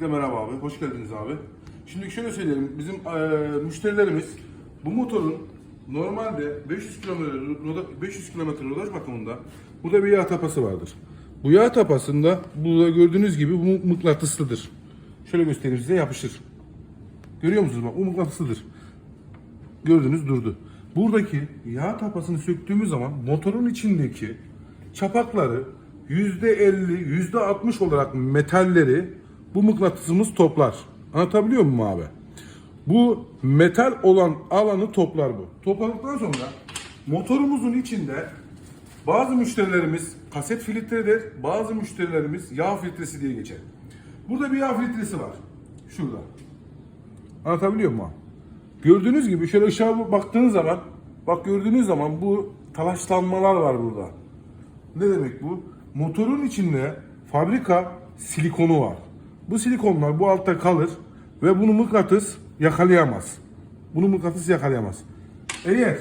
Merhaba abi, hoş geldiniz abi. Şimdi şöyle söyleyelim, bizim eee, müşterilerimiz bu motorun normalde 500 kilometre roda- 500 kilometre rodaj bakımında burada bir yağ tapası vardır. Bu yağ tapasında burada gördüğünüz gibi bu mıknatıslıdır. Şöyle göstereyim size yapışır. Görüyor musunuz bak bu mıknatıslıdır. Gördünüz durdu. Buradaki yağ tapasını söktüğümüz zaman motorun içindeki çapakları %50, %60 olarak metalleri bu mıknatısımız toplar. Anlatabiliyor muyum abi? Bu metal olan alanı toplar bu. Topladıktan sonra motorumuzun içinde bazı müşterilerimiz kaset filtredir, bazı müşterilerimiz yağ filtresi diye geçer. Burada bir yağ filtresi var. Şurada. Anlatabiliyor muyum? Gördüğünüz gibi şöyle ışığa baktığınız zaman bak gördüğünüz zaman bu talaşlanmalar var burada. Ne demek bu? Motorun içinde fabrika silikonu var. Bu silikonlar bu altta kalır ve bunu mıknatıs yakalayamaz. Bunu mıknatıs yakalayamaz. Eğer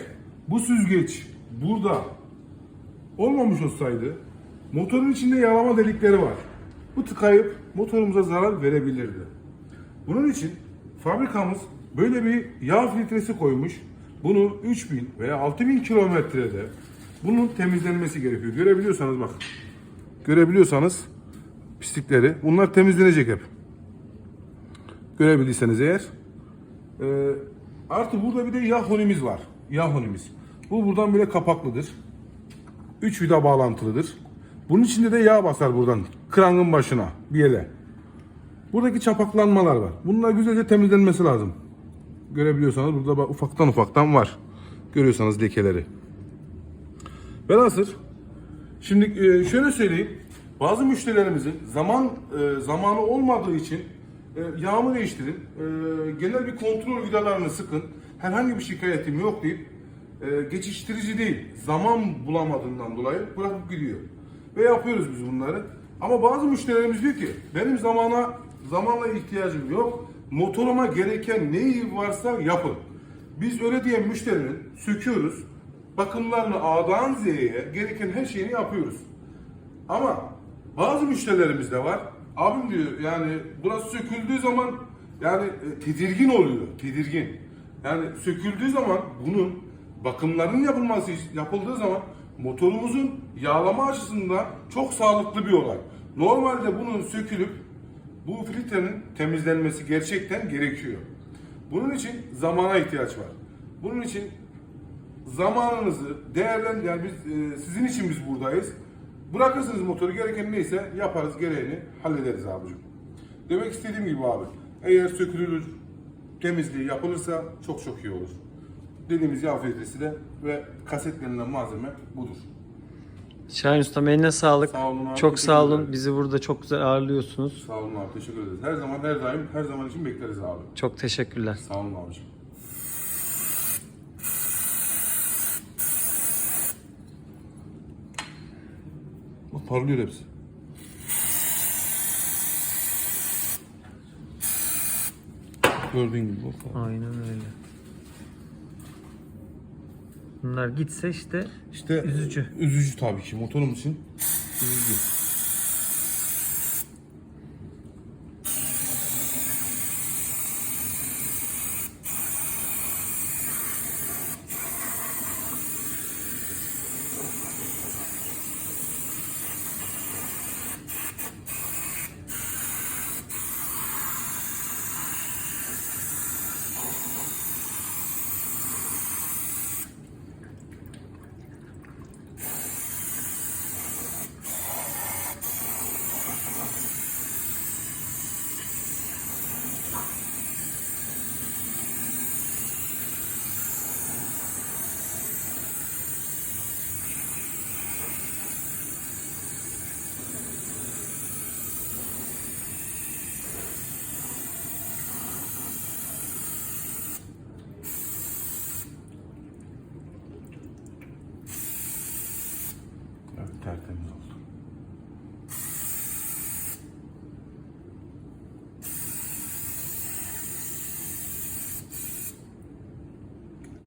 bu süzgeç burada olmamış olsaydı motorun içinde yağlama delikleri var. Bu tıkayıp motorumuza zarar verebilirdi. Bunun için fabrikamız böyle bir yağ filtresi koymuş. Bunu 3000 veya 6000 kilometrede bunun temizlenmesi gerekiyor. Görebiliyorsanız bak. Görebiliyorsanız pislikleri. Bunlar temizlenecek hep. Görebildiyseniz eğer. Ee, artı burada bir de yağ honimiz var. Yağ honimiz. Bu buradan böyle kapaklıdır. 3 vida bağlantılıdır. Bunun içinde de yağ basar buradan. Krangın başına bir yere. Buradaki çapaklanmalar var. Bunlar güzelce temizlenmesi lazım. Görebiliyorsanız burada bak ufaktan ufaktan var. Görüyorsanız lekeleri. Velhasıl şimdi e, şöyle söyleyeyim. Bazı müşterilerimizin zaman e, zamanı olmadığı için e, yağımı değiştirin. e, genel bir kontrol vidalarını sıkın. Herhangi bir şikayetim yok deyip e, geçiştirici değil. Zaman bulamadığından dolayı bırakıp gidiyor. Ve yapıyoruz biz bunları. Ama bazı müşterilerimiz diyor ki benim zamana zamanla ihtiyacım yok. Motoruma gereken neyi varsa yapın. Biz öyle diyen müşterinin söküyoruz. Bakımlarını A'dan Z'ye gereken her şeyini yapıyoruz. Ama bazı müşterilerimiz de var. Abim diyor yani burası söküldüğü zaman yani e, tedirgin oluyor. Tedirgin. Yani söküldüğü zaman bunun bakımlarının yapılması yapıldığı zaman motorumuzun yağlama açısından çok sağlıklı bir olay. Normalde bunun sökülüp bu filtrenin temizlenmesi gerçekten gerekiyor. Bunun için zamana ihtiyaç var. Bunun için zamanınızı değerlendir yani biz e, sizin için biz buradayız. Bırakırsınız motoru gereken neyse yaparız gereğini hallederiz abicim. Demek istediğim gibi abi eğer sökülür temizliği yapılırsa çok çok iyi olur. Dediğimiz yağ filtresi de ve kasetlenilen malzeme budur. Şahin Ustam eline sağlık. Sağ olun abi, Çok sağ olun. ederim. Bizi burada çok güzel ağırlıyorsunuz. Sağ olun abi teşekkür ederiz. Her zaman her daim her zaman için bekleriz abi. Çok teşekkürler. Sağ olun abicim. Parlıyor hepsi. Gördüğün gibi bak. Aynen öyle. Bunlar gitse işte İşte Üzücü. Üzücü tabii ki motorum için. Üzücü.